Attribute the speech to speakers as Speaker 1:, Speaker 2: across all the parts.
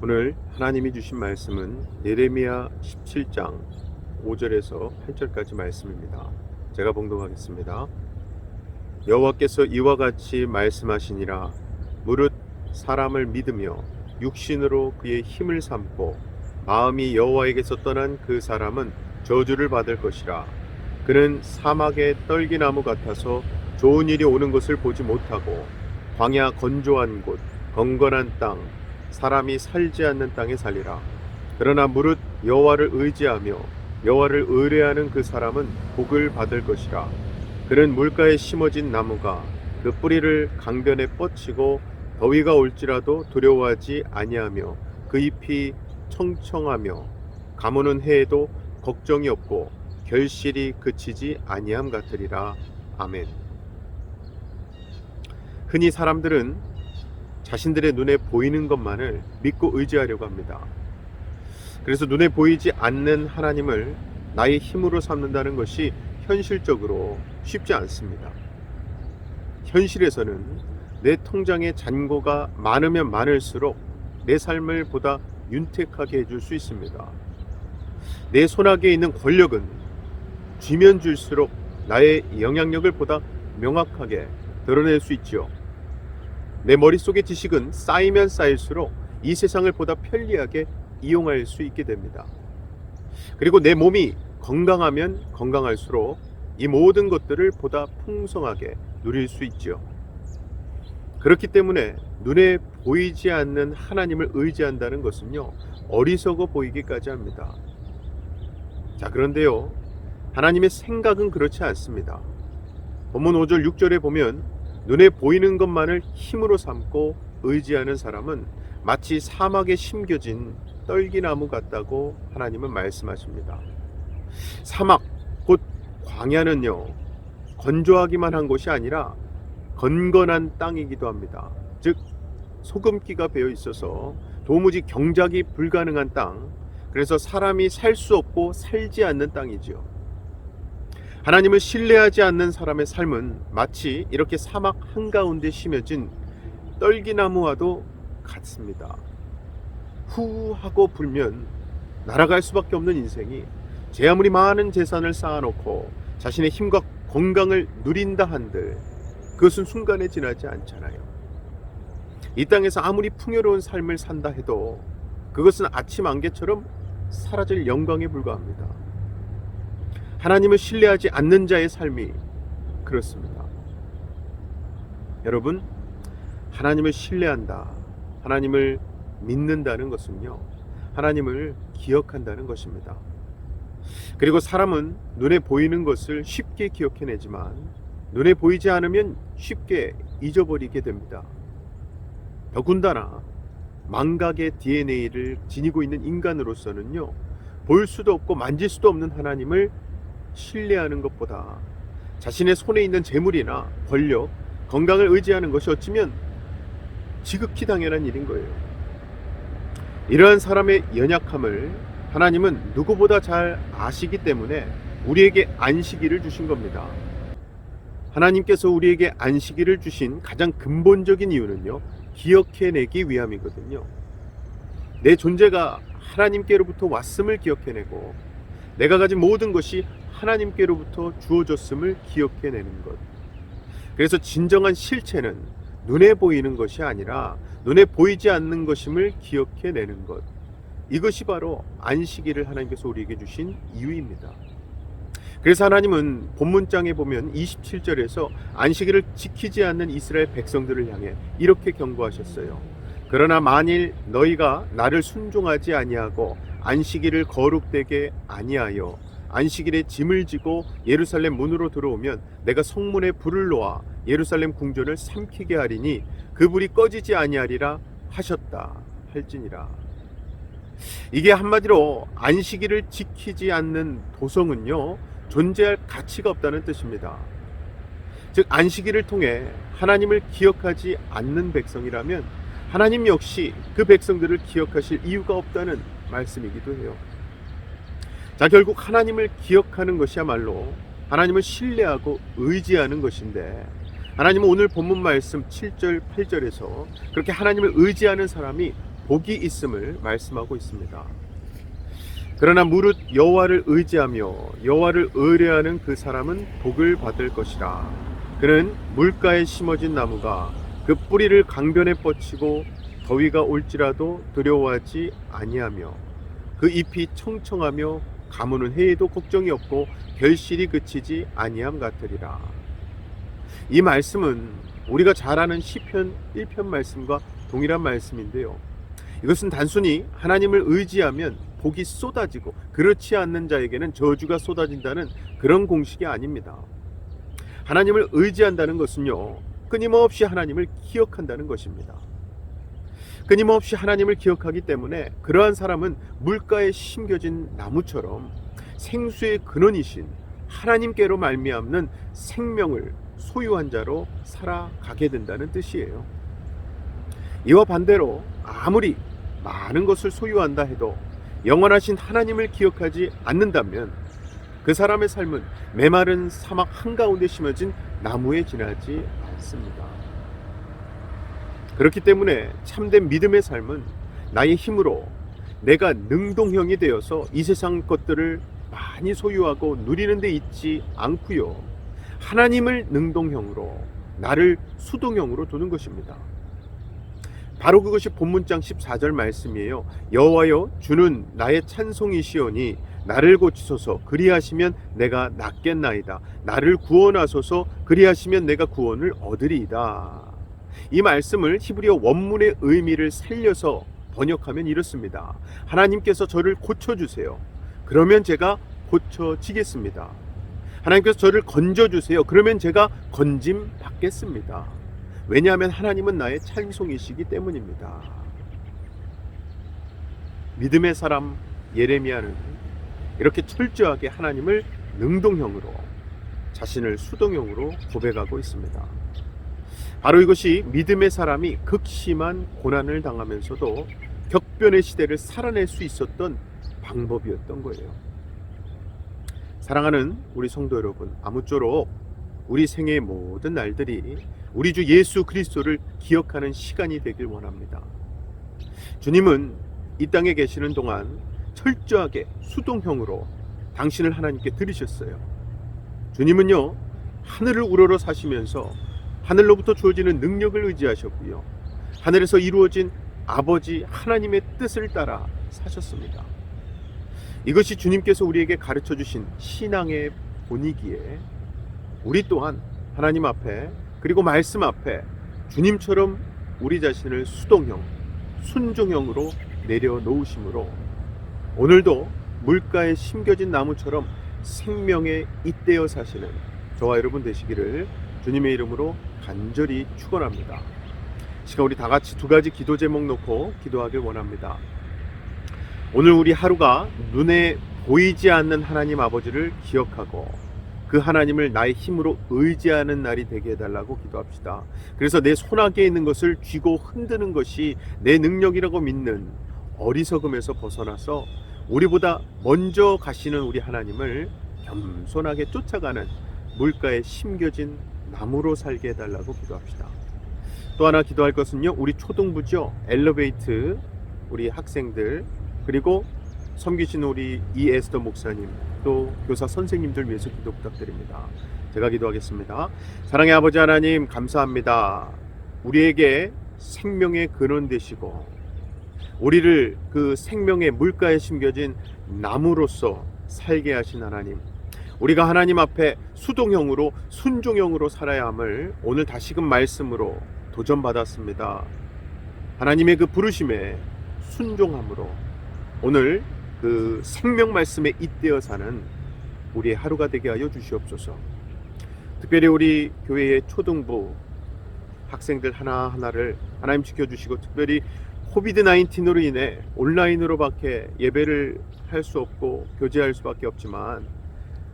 Speaker 1: 오늘 하나님이 주신 말씀은 예레미야 17장 5절에서 8절까지 말씀입니다. 제가 봉독하겠습니다. 여호와께서 이와 같이 말씀하시니라 무릇 사람을 믿으며 육신으로 그의 힘을 삼고 마음이 여호와에게서 떠난 그 사람은 저주를 받을 것이라 그는 사막의 떨기나무 같아서 좋은 일이 오는 것을 보지 못하고 광야 건조한 곳 건건한 땅 사람이 살지 않는 땅에 살리라. 그러나 무릇 여호와를 의지하며 여호와를 의뢰하는 그 사람은 복을 받을 것이라. 그는 물가에 심어진 나무가 그 뿌리를 강변에 뻗치고 더위가 올지라도 두려워하지 아니하며 그 잎이 청청하며 가무는 해에도 걱정이 없고 결실이 그치지 아니함 같으리라. 아멘. 흔히 사람들은 자신들의 눈에 보이는 것만을 믿고 의지하려고 합니다. 그래서 눈에 보이지 않는 하나님을 나의 힘으로 삼는다는 것이 현실적으로 쉽지 않습니다. 현실에서는 내 통장에 잔고가 많으면 많을수록 내 삶을 보다 윤택하게 해줄 수 있습니다. 내 손아귀에 있는 권력은 쥐면 줄수록 나의 영향력을 보다 명확하게 드러낼 수 있지요. 내 머릿속의 지식은 쌓이면 쌓일수록 이 세상을 보다 편리하게 이용할 수 있게 됩니다. 그리고 내 몸이 건강하면 건강할수록 이 모든 것들을 보다 풍성하게 누릴 수 있죠. 그렇기 때문에 눈에 보이지 않는 하나님을 의지한다는 것은요, 어리석어 보이기까지 합니다. 자, 그런데요, 하나님의 생각은 그렇지 않습니다. 본문 5절, 6절에 보면 눈에 보이는 것만을 힘으로 삼고 의지하는 사람은 마치 사막에 심겨진 떨기나무 같다고 하나님은 말씀하십니다. 사막, 곧 광야는요, 건조하기만 한 곳이 아니라 건건한 땅이기도 합니다. 즉, 소금기가 배어 있어서 도무지 경작이 불가능한 땅, 그래서 사람이 살 수 없고 살지 않는 땅이지요. 하나님을 신뢰하지 않는 사람의 삶은 마치 이렇게 사막 한가운데 심어진 떨기나무와도 같습니다. 후 하고 불면 날아갈 수밖에 없는 인생이 제 아무리 많은 재산을 쌓아놓고 자신의 힘과 건강을 누린다 한들 그것은 순간에 지나지 않잖아요. 이 땅에서 아무리 풍요로운 삶을 산다 해도 그것은 아침 안개처럼 사라질 영광에 불과합니다. 하나님을 신뢰하지 않는 자의 삶이 그렇습니다. 여러분, 하나님을 신뢰한다. 하나님을 믿는다는 것은요. 하나님을 기억한다는 것입니다. 그리고 사람은 눈에 보이는 것을 쉽게 기억해내지만 눈에 보이지 않으면 쉽게 잊어버리게 됩니다. 더군다나 망각의 DNA를 지니고 있는 인간으로서는요. 볼 수도 없고 만질 수도 없는 하나님을 신뢰하는 것보다 자신의 손에 있는 재물이나 권력, 건강을 의지하는 것이 어찌면 지극히 당연한 일인 거예요. 이러한 사람의 연약함을 하나님은 누구보다 잘 아시기 때문에 우리에게 안식일을 주신 겁니다. 하나님께서 우리에게 안식일을 주신 가장 근본적인 이유는요, 기억해내기 위함이거든요. 내 존재가 하나님께로부터 왔음을 기억해내고, 내가 가진 모든 것이 하나님께로부터 주어졌음을 기억해내는 것. 그래서 진정한 실체는 눈에 보이는 것이 아니라 눈에 보이지 않는 것임을 기억해내는 것. 이것이 바로 안식일을 하나님께서 우리에게 주신 이유입니다. 그래서 하나님은 본문장에 보면 27절에서 안식일을 지키지 않는 이스라엘 백성들을 향해 이렇게 경고하셨어요. 그러나 만일 너희가 나를 순종하지 아니하고 안식일을 거룩되게 아니하여 안식일에 짐을 지고 예루살렘 문으로 들어오면 내가 성문에 불을 놓아 예루살렘 궁전을 삼키게 하리니 그 불이 꺼지지 아니하리라 하셨다 할지니라. 이게 한마디로 안식일을 지키지 않는 도성은요 존재할 가치가 없다는 뜻입니다. 즉 안식일을 통해 하나님을 기억하지 않는 백성이라면 하나님 역시 그 백성들을 기억하실 이유가 없다는 말씀이기도 해요. 자, 결국 하나님을 기억하는 것이야말로 하나님을 신뢰하고 의지하는 것인데 하나님은 오늘 본문 말씀 7절, 8절에서 그렇게 하나님을 의지하는 사람이 복이 있음을 말씀하고 있습니다. 그러나 무릇 여호와를 의지하며 여호와를 의뢰하는 그 사람은 복을 받을 것이라. 그는 물가에 심어진 나무가 그 뿌리를 강변에 뻗치고 더위가 올지라도 두려워하지 아니하며 그 잎이 청청하며 가무는 해에도 걱정이 없고 결실이 그치지 아니함 같으리라. 이 말씀은 우리가 잘 아는 시편 1편 말씀과 동일한 말씀인데요. 이것은 단순히 하나님을 의지하면 복이 쏟아지고 그렇지 않는 자에게는 저주가 쏟아진다는 그런 공식이 아닙니다. 하나님을 의지한다는 것은요. 끊임없이 하나님을 기억한다는 것입니다. 끊임없이 하나님을 기억하기 때문에 그러한 사람은 물가에 심겨진 나무처럼 생수의 근원이신 하나님께로 말미암는 생명을 소유한 자로 살아가게 된다는 뜻이에요. 이와 반대로 아무리 많은 것을 소유한다 해도 영원하신 하나님을 기억하지 않는다면 그 사람의 삶은 메마른 사막 한가운데 심어진 나무에 지나지 않습니다. 그렇기 때문에 참된 믿음의 삶은 나의 힘으로 내가 능동형이 되어서 이 세상 것들을 많이 소유하고 누리는 데 있지 않고요. 하나님을 능동형으로 나를 수동형으로 두는 것입니다. 바로 그것이 본문장 14절 말씀이에요. 여호와여 주는 나의 찬송이시오니 나를 고치소서 그리하시면 내가 낫겠나이다. 나를 구원하소서 그리하시면 내가 구원을 얻으리이다. 이 말씀을 히브리어 원문의 의미를 살려서 번역하면 이렇습니다. 하나님께서 저를 고쳐 주세요. 그러면 제가 고쳐지겠습니다. 하나님께서 저를 건져 주세요. 그러면 제가 건짐 받겠습니다. 왜냐하면 하나님은 나의 찬송이시기 때문입니다. 믿음의 사람 예레미야는 이렇게 철저하게 하나님을 능동형으로 자신을 수동형으로 고백하고 있습니다. 바로 이것이 믿음의 사람이 극심한 고난을 당하면서도 격변의 시대를 살아낼 수 있었던 방법이었던 거예요. 사랑하는 우리 성도 여러분, 아무쪼록 우리 생의 모든 날들이 우리 주 예수 그리스도를 기억하는 시간이 되길 원합니다. 주님은 이 땅에 계시는 동안 철저하게 수동형으로 당신을 하나님께 드리셨어요. 주님은요, 하늘을 우러러 사시면서 하늘로부터 주어지는 능력을 의지하셨고요. 하늘에서 이루어진 아버지 하나님의 뜻을 따라 사셨습니다. 이것이 주님께서 우리에게 가르쳐 주신 신앙의 본이기에 우리 또한 하나님 앞에 그리고 말씀 앞에 주님처럼 우리 자신을 수동형, 순종형으로 내려놓으심으로 오늘도 물가에 심겨진 나무처럼 생명에 잇대어 사시는 저와 여러분 되시기를 주님의 이름으로 간절히 축원합니다. 시간 우리 다 같이 두 가지 기도 제목 놓고 기도하길 원합니다. 오늘 우리 하루가 눈에 보이지 않는 하나님 아버지를 기억하고 그 하나님을 나의 힘으로 의지하는 날이 되게 해달라고 기도합시다. 그래서 내 손아귀에 있는 것을 쥐고 흔드는 것이 내 능력이라고 믿는 어리석음에서 벗어나서 우리보다 먼저 가시는 우리 하나님을 겸손하게 쫓아가는 물가에 심겨진 나무로 살게 해달라고 기도합시다. 또 하나 기도할 것은요, 우리 초등부죠. 엘리베이트, 우리 학생들, 그리고 섬기신 우리 이에스더 목사님, 또 교사 선생님들 위해서 기도 부탁드립니다. 제가 기도하겠습니다. 사랑의 아버지 하나님, 감사합니다. 우리에게 생명의 근원 되시고, 우리를 그 생명의 물가에 심겨진 나무로서 살게 하신 하나님, 우리가 하나님 앞에 수동형으로 순종형으로 살아야 함을 오늘 다시금 말씀으로 도전받았습니다. 하나님의 그 부르심에 순종함으로 오늘 그 생명 말씀에 잇대어 사는 우리의 하루가 되게 하여 주시옵소서. 특별히 우리 교회의 초등부 학생들 하나하나를 하나님 지켜주시고 특별히 코비드 19으로 인해 온라인으로밖에 예배를 할 수 없고 교제할 수밖에 없지만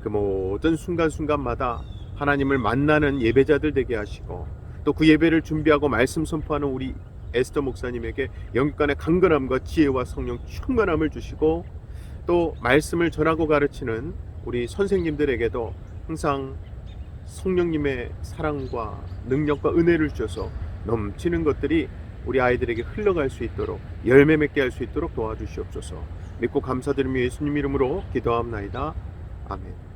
Speaker 1: 그 모든 순간순간마다 하나님을 만나는 예배자들 되게 하시고 또 그 예배를 준비하고 말씀 선포하는 우리 에스더 목사님에게 영육간의 강건함과 지혜와 성령 충만함을 주시고 또 말씀을 전하고 가르치는 우리 선생님들에게도 항상 성령님의 사랑과 능력과 은혜를 주셔서 넘치는 것들이 우리 아이들에게 흘러갈 수 있도록 열매 맺게 할 수 있도록 도와주시옵소서. 믿고 감사드리며 예수님 이름으로 기도합나이다. 아멘.